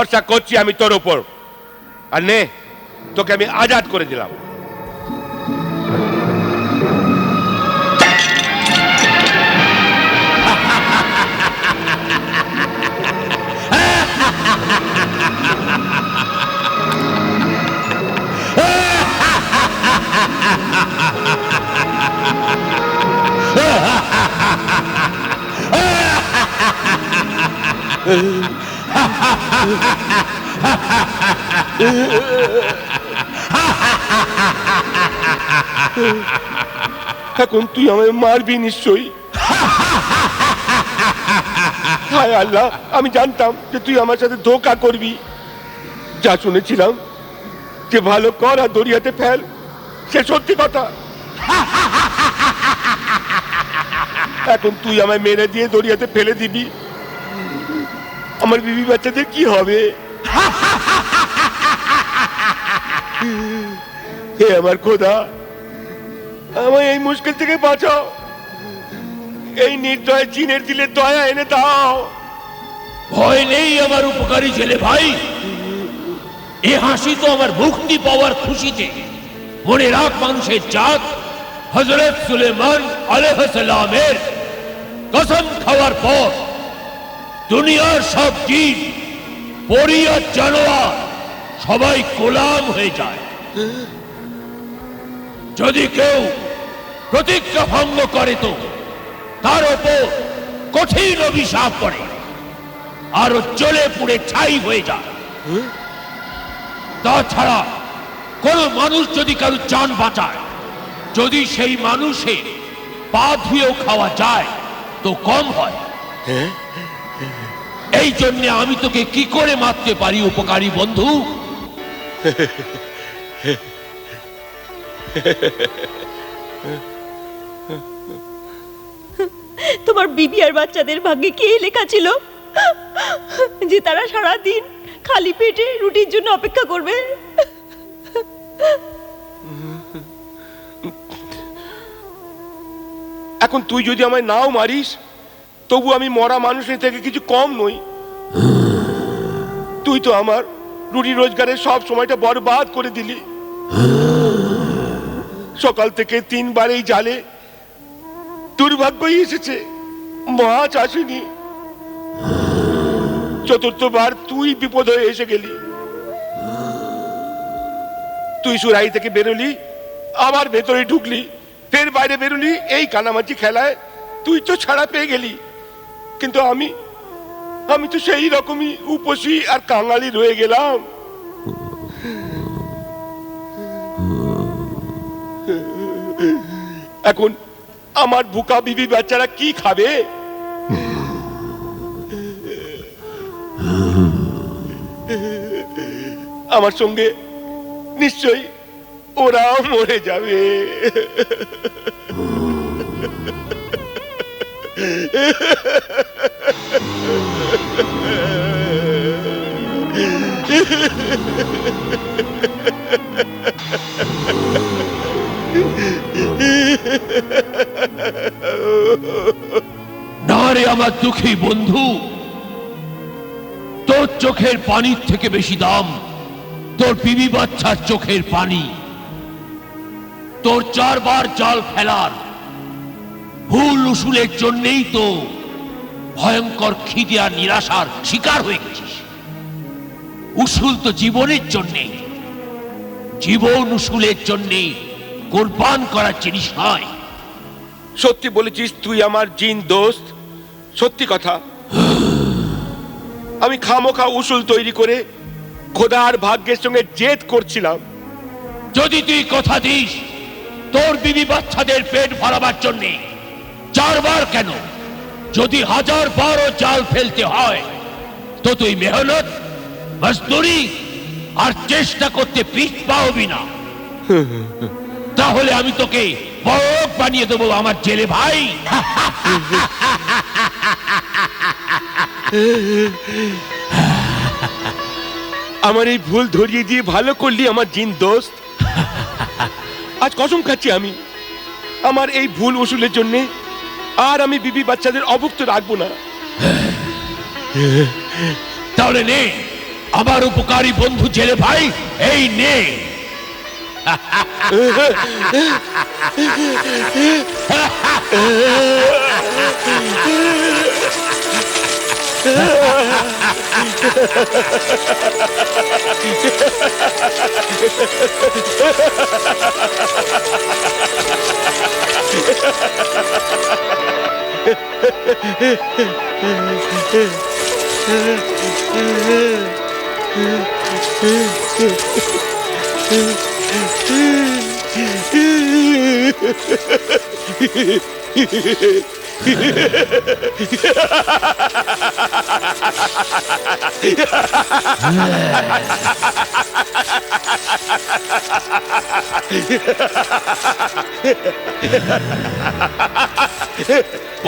ভরসা করছি আমি তোর উপর। আর নে তোকে আমি আজাদ করে দিলাম। এখন তুই আমায় মারবি নিশ্চয়ই? হায় আল্লাহ আমি জানতাম যে তুই আমার সাথে ধোকা করবি। যা শুনেছিলাম যে ভালো কর আর দরিয়াতে ফেল সে সত্যি কথা। এখন তুই আমায় মেরে দিয়ে দরিয়াতে ফেলে দিবি। আমার বিবি বাচ্চাদের কি হবে? হে আমার খোদা আমায় এই মুশকিল থেকে বাঁচাও। এই নির্দয় জিনের দিলে দয়া এনে দাও। ভয় নেই আমার উপকারী ছেলে ভাই। এ হাসি তো আমার মুক্তি পাওয়ার খুশিতে। মনে রাখ মানুষের জাত হজরত সুলেমান আলহামের কসম খাওয়ার পর দুনিয়ার সব জীব পরিয়ার জানোয়ার সবাই গোলাম হয়ে যায়। যদি কেউ প্রতিজ্ঞা ভঙ্গ করে তো তার ওপর কঠিন অভিশাপ করে আরও জ্বলে পুড়ে ছাই হয়ে যায়। তাছাড়া কোন মানুষ যদি কারও জান বাঁচায় যদি সেই মানুষে পা ধুয়েও খাওয়া যায় তো কম হয়? এই জন্য আমি তোকে কি করে মারতে পারি উপকারী বন্ধু? তোমার বিবি আর বাচ্চাদের ভাগ্যে কি লেখা ছিল? যে তারা সারা দিন খালি পেটে রুটির জন্য অপেক্ষা করবে? এখন তুই যদি আমায় নাও মারিস, তবু আমি মরা মানুষের থেকে কিছু কম নই। তুই তো আমার রুটি রোজগারের সব সময়টা বরবাদ করে দিলি। সকাল থেকে তিনবার এই জালে। দুর্ভাগ্যই এসেছে মাছ আসেনি। চতুর্থবার তুই বিপদ হয়ে এসে গেলি। তুই সুরাই থেকে বেরোলি, আবার ভেতরে ঢুকলি, ফের বাইরে বেরোলি, এই কানামাছি খেলায় তুই তো ছাড়া পেয়ে গেলি। কিন্তু আমি আমি তো সেই রকমই উপসী আর কাঙালি রয়ে গেলাম। এখন আমার বুকা বিবি বাচ্চারা কি খাবে? আমার সঙ্গে নিশ্চয়ই ওরাও মরে যাবে। আমার দুঃখী বন্ধু। তোর চোখের পানির থেকে বেশি দাম। তোর বিবি বাচ্চার চোখের পানি। তোর চারবার জাল ফেলার। ভুল উসুলের জন্যেই তো ভয়ঙ্কর খিদে আর নিরাশার শিকার হয়ে গেছিস। উসুল তো জীবনের জন্যে জীবন উসুলের জন্যে কোরবান করার জিনিস নয়। সত্যি বলেছিস, তুই আমার জিন দোস্ত। সত্যি কথা। আমি খামোখা উসুল তৈরি করে খোদার ভাগ্যের সঙ্গে জেদ করছিলাম। যদি তুই কথা দিস তোর বিবি বাচ্চাদের পেট ভরাবার জন্য চারবার কেন? যদি হাজার বারো জাল ফেলতে হয় তো তুই মেহনত মজদুরি আর চেষ্টা করতে পিছ পাওবি না। তাহলে আমি তোকে বরফ বানিয়ে দেবো আমার জেলে ভাই। আমার এই ভুল ধরিয়ে দিয়ে ভালো করলি আমার জিন দোস্ত। আজ কসম খাচ্ছি আমি। আমার এই ভুল ওসুলের জন্য আর আমি বিবি বাচ্চাদের অভুক্ত রাখব না। তাহলে নে আমার উপকারী বন্ধু ছেলে ভাই এই নে। Mm-hmm.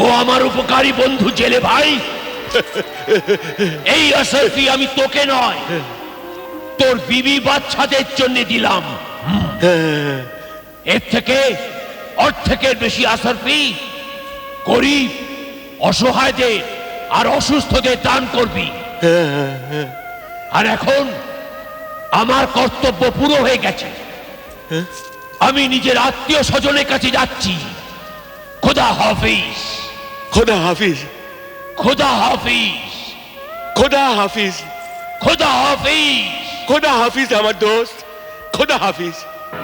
ও আমার উপকারী বন্ধু জেলে ভাই, এই অসাইটি আমি তোকে নয়, তোর বিবি বাচ্চাদের জন্য দিলাম। এর থেকে অর্ধেকের বেশি আসার ফি গরিব অসহায়দের আর অসুস্থদের দান করবি। আর এখন আমার কর্তব্য পুরো হয়ে গেছে। আমি নিজের আত্মীয় স্বজনের কাছে যাচ্ছি। খোদা হাফিজ। খোদা হাফিজ। খোদা হাফিজ। খোদা হাফিজ। খোদা হাফিজ। খোদা হাফিজ আমার দোস্ত। খোদা হাফিজ।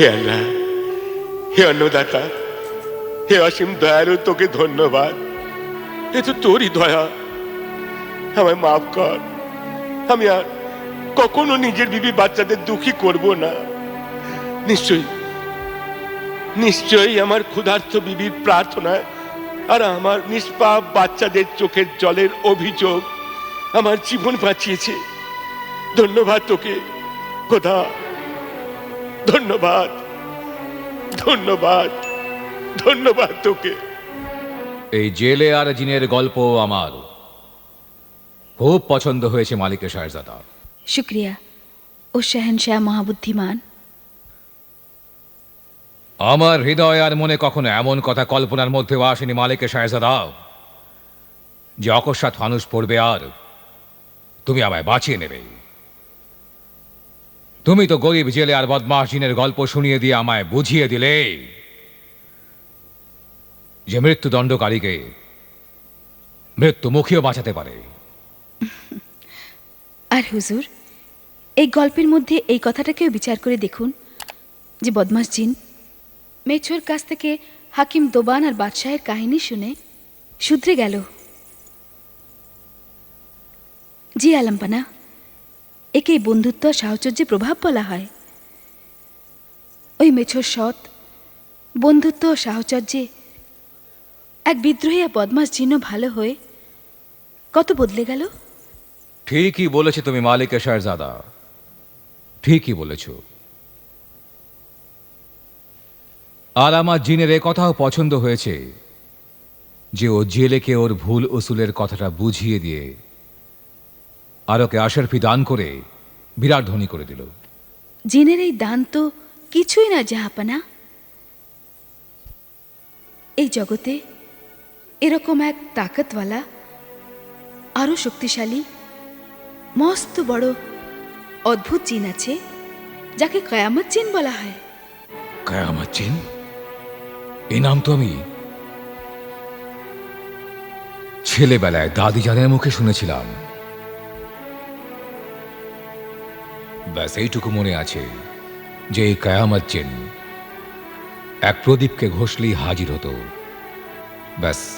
হে আল্লাহ, হে অন্নদাতা, হে অসীম দয়ালু, তোকে ধন্যবাদ। এ তো তোরই দয়া। আমায় মাফ কর। আমি আর কখনো নিজের বিবি বাচ্চাদের দুঃখী করব না। নিশ্চয়ই নিশ্চয়ই আমার ক্ষুধার্থ বিবির প্রার্থনায় আর আমার নিষ্পাপ বাচ্চাদের চোখের জলের অভিযোগ আমার জীবন বাঁচিয়েছে। ধন্যবাদ তোকে, খোদা। ধন্যবাদ। ধন্যবাদ। ধন্যবাদ তোকে। এই জেলে আর জিনের গল্প আমার। খুব পছন্দ হয়েছে মালিকের সাহেজাদা শুক্রিয়া। ও শাহনশাহ মহাবুদ্ধিমান। আমার হৃদয় আর মনে কখনো এমন কথা কল্পনার মধ্যেও আসেনি মালিকের সাহেজাদা যে অকস্মাৎ মানুষ পড়বে আর তুমি আমায় বাঁচিয়ে নেবে। তুমি তো গরিব জেলে আর বদমাসিনের গল্প শুনিয়ে দিয়ে আমায় বুঝিয়ে দিলে। যে মৃত্যুদণ্ডকারীকে মৃত্যুমুখীও বাঁচাতে পারে। আর হুজুর, এই গল্পের মধ্যে এই কথাটাকেও বিচার করে দেখুন যে বদমাস জিন মেছুর কাছ থেকে হাকিম দোবান আর বাদশাহের কাহিনী শুনে শুধরে গেল। জি আলম্পানা একে বন্ধুত্ব সাহচর্যে প্রভাব বলা হয়। ওই মেছর সৎ, বন্ধুত্ব সাহচর্যে এক বিদ্রোহী বদমাস চিহ্ন ভালো হয়ে কত বদলে গেল? ঠিকই বলেছ তুমি, মালিক দাদা ঠিকই বলেছ। আর আমার জিনের এ কথাও পছন্দ হয়েছে যে ও জেলেকে ওর ভুল উসুলের কথাটা বুঝিয়ে দিয়ে আরকে আশের ফি দান করে বিরাট ধনী করে দিল। জিনের এই দান তো কিছুই না জাহাপানা। এই জগতে এরকম এক তাকতওয়ালা আরও শক্তিশালী মস্ত বড় অদ্ভুত চিন আছে যাকে কয়ামত চিন বলা হয়। কয়ামত চিন এই নাম তো আমি ছেলেবেলায় দাদি জানের মুখে শুনেছিলাম। ব্যাস এইটুকু মনে আছে যে এই কায়ামাত চেন এক প্রদীপকে ঘষলেই হাজির হতো। ব্যাস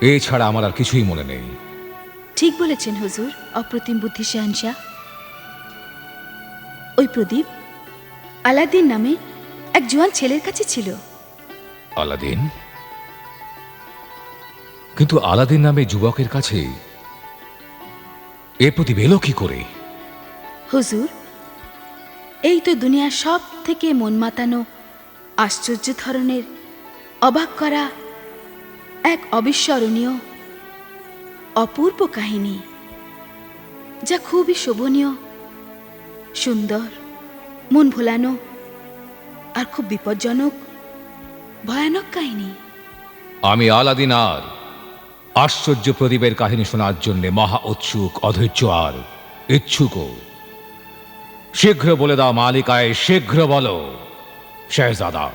এছাড়া আমার আর কিছুই মনে নেই। ঠিক বলেছেন হুজুর অপ্রতিম বুদ্ধি শাহনশাহ ওই প্রদীপ আলাদিন নামে এক জোয়ান ছেলের কাছে ছিল। আলাদিন? কিন্তু আলাদিন নামে যুবকের কাছে এ প্রদীপ এলো কি করে? হুজুর, এই তো দুনিয়ার সব থেকে মন মাতানো আশ্চর্য ধরনের, অবাক করা এক অবিস্মরণীয়, অপূর্ব কাহিনী, যা খুবই শোভনীয়, সুন্দর, মন ভোলানো আর খুব বিপজ্জনক, ভয়ানক কাহিনী। আমি আলাদিন আর, আশ্চর্য প্রদীপের কাহিনী শোনার জন্য মহা উৎসুক, অধৈর্য আর ইচ্ছুকও শীঘ্র বলে দাও, মালিকায়, শীঘ্র বলো। শেহজাদা,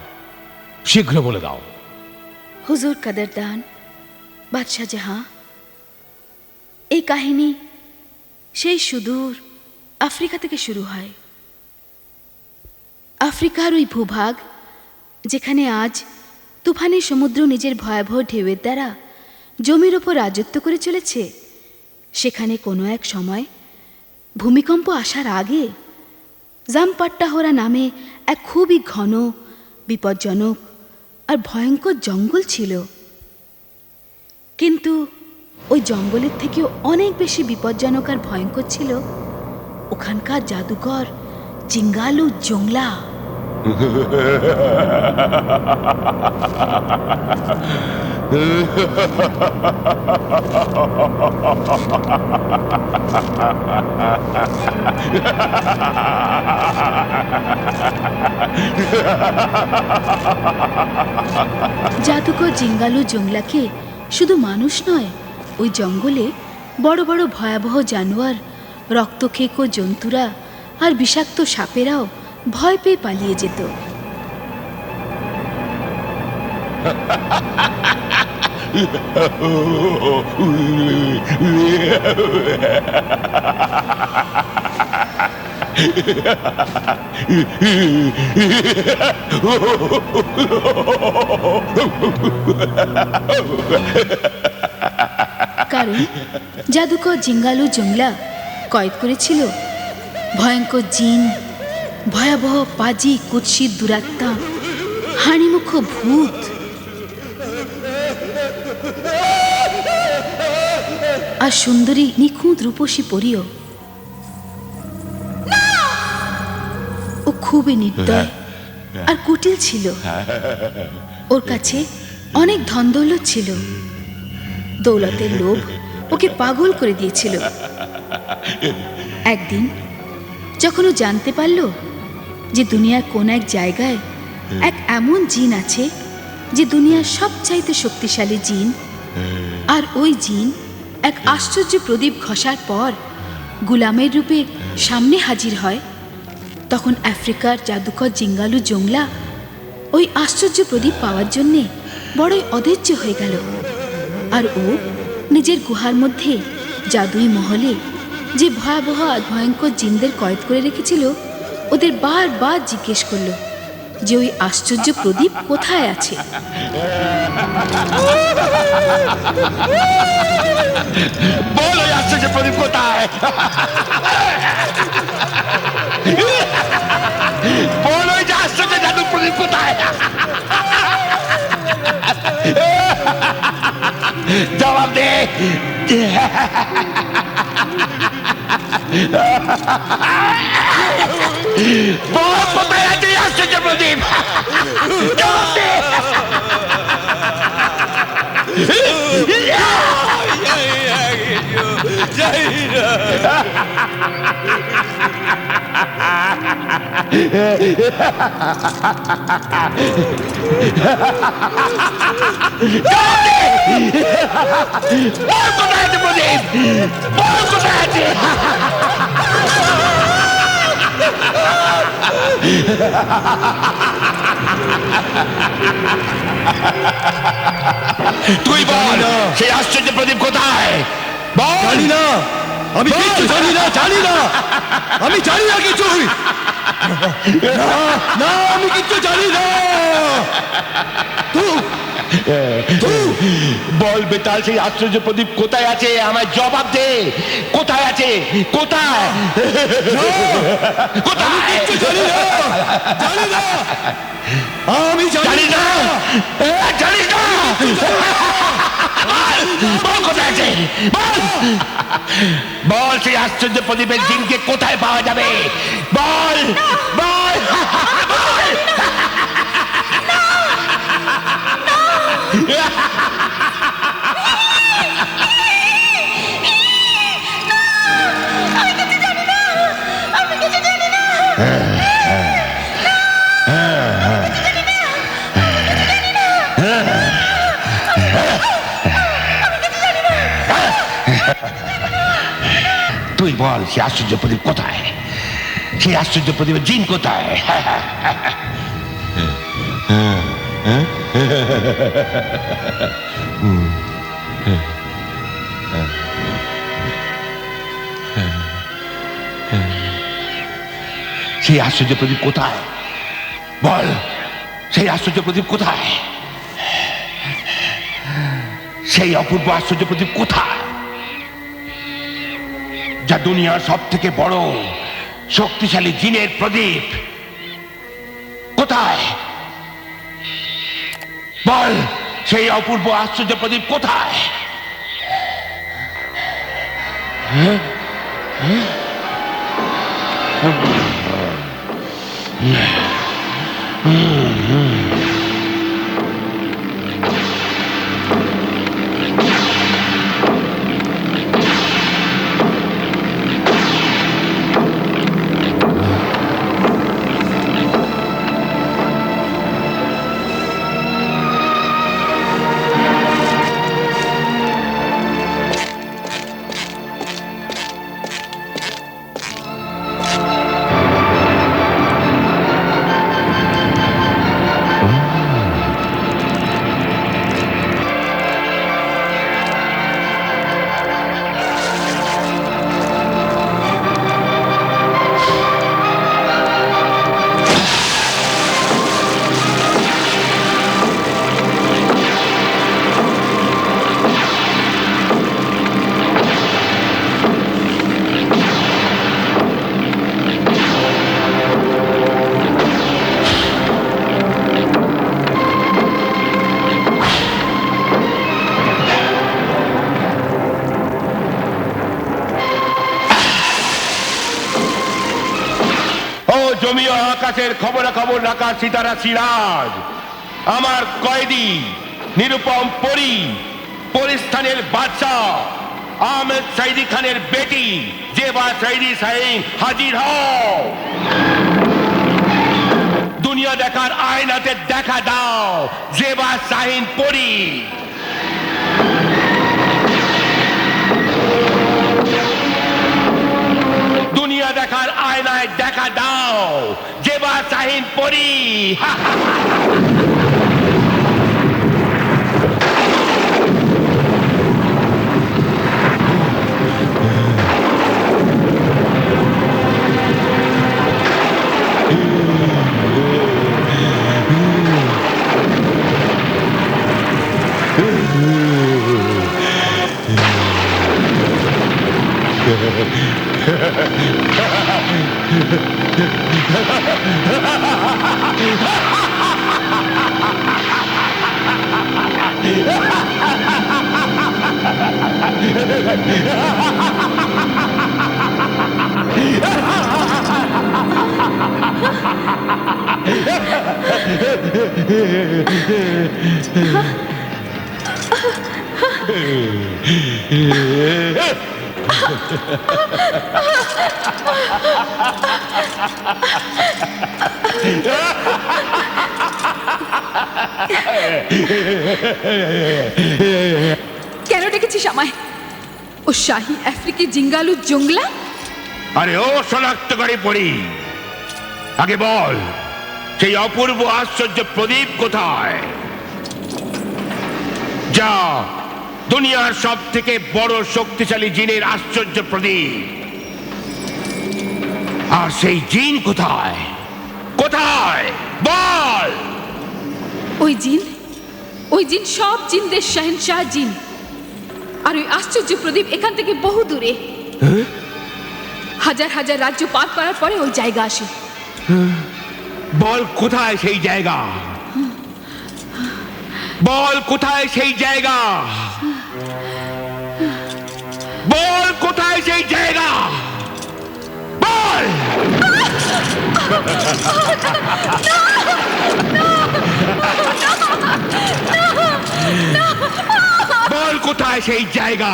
শীঘ্র বলে দাও। হুজুর কাদরদান বাদশাহ জাহাঁ এই কাহিনী সেই সুদূর আফ্রিকা থেকে শুরু হয়। আফ্রিকার ওই ভূভাগ যেখানে আজ তুফানি সমুদ্র নিজের ভয়াবহ ঢেউয়ের দ্বারা জমির ওপর রাজত্ব করে চলেছে, সেখানে কোনো এক সময় ভূমিকম্প আসার আগে জামপাট্টাহরা নামে এক খুবই ঘন, বিপজ্জনক আর ভয়ঙ্কর জঙ্গল ছিল। কিন্তু ওই জঙ্গলের থেকেও অনেক বেশি বিপজ্জনক আর ভয়ঙ্কর ছিল ওখানকার জাদুকর জিঙ্গালু জংলা। জাদুকর জিঙ্গালু জংলাকে শুধু মানুষ নয়, ওই জঙ্গলে বড় বড় ভয়াবহ জানোয়ার রক্তখেকো জন্তুরা আর বিষাক্ত সাপেরাও ভয় পেয়ে পালিয়ে যেত। কারণ জাদুকর জিঙ্গালু জংলা কয়েদ করেছিল ভয়ঙ্কর জিন ভয়াবহ পাজি কুৎসিত দুরাত্মা হাড়িমুখ ভূত আর সুন্দরী নিখুঁত রূপসী পরিও। ও খুবই নির্দয় আর কুটিল ছিল। ওর কাছে অনেক ধন দৌলত ছিল। দৌলতের লোভ ওকে পাগল করে দিয়েছিল। একদিন যখন ও জানতে পারল যে দুনিয়ার কোন এক জায়গায় এক এমন জিন আছে যে দুনিয়ার সবচাইতে শক্তিশালী জিন আর ওই জিন এক আশ্চর্য প্রদীপ ঘষার পর গুলামের রূপে সামনে হাজির হয়। তখন আফ্রিকার জাদুকর জিঙ্গালু জংলা ওই আশ্চর্য প্রদীপ পাওয়ার জন্যে বড়ই অধৈর্য হয়ে গেল। আর ও নিজের গুহার মধ্যে জাদুই মহলে যে ভয়াবহ আর ভয়ঙ্কর জিনদের কয়েদ করে রেখেছিল, ওদের বারবার জিজ্ঞেস করল যে ওই আশ্চর্য প্রদীপ কোথায় আছে? বলো আশ্চর্য প্রদীপ কোথায়? আশ্চর্য জাদু প্রদীপ কোথায়? জবাব দে। বল কোথায় আছে এই আশ্চর্য প্রদীপ জবাব দে বল তুই বল সেই আশ্চর্য প্রদীপ কোথায়? জানি না। আমি কিছু জানি না জানি না। আমি জানি না কিছুই না আমি কিছু জানি না। তুই বল বেতাল সেই আশ্চর্য প্রদীপ কোথায় আছে? আমার জবাব দে। কোথায় আছে? কোথায়? কোথায়? কিচ্ছু জানি না। জানি না। আমি জানি জানি না। না। এ, জানিস না। বল কোথায় আছে? বল। বল সেই আশ্চর্য প্রদীপের জিনকে কোথায় পাওয়া যাবে? বল। বল। তুই বল সেই আশ্চর্য প্রদীপ কোথায়? সেই আশ্চর্য প্রদীপের জিন কোথায়? সেই আশ্চর্য প্রদীপ কোথায়? বল, সেই আশ্চর্য প্রদীপ কোথায়? সেই অপূর্ব আশ্চর্য প্রদীপ কোথায়? যা দুনিয়ার সব থেকে বড় শক্তিশালী জিনের প্রদীপ। কোথায়? বল সেই অপূর্ব আশ্চর্য প্রদীপ কোথায়? ও জমিও আকাশের খবর খবর রাখা সিতারা সিরাজ। আমার কয়েদি, নিরুপম পরি, পরিস্থানের বাদশাহ, আহমেদ সাইদি খানের বেটি, জেবা সাইদি সাইন হাজির হও। দুনিয়া দেখার আয়নাতে দেখা দাও, জেবা সাহিন পরি। দুনিয়া দেখার Ha ha! কেন ডেকেছিস আমায়? ও শাহী আফ্রিকি জিঙ্গালু জঙ্গলা আরে ও শনাক্ত করে পড়ি। আগে বল, সেই অপূর্ব আশ্চর্য প্রদীপ কোথায়? যা দুনিয়ার সব থেকে বড় শক্তিশালী জিনের আশ্চর্য প্রদীপ। আর সেই জিন কোথায়? কোথায়? বল! ওই জিন? ওই জিন সব জিনদের শাহেনশাহ জিন। আর ওই আশ্চর্য প্রদীপ এখান থেকে বহু দূরে। হাজার হাজার রাজ্য পার করার পরে ওই জায়গা আসে। বল কোথায় সেই জায়গা? বল কোথায় সেই জায়গা? বল কোথায় সেই জায়গা বল বল কোথায় সেই জায়গা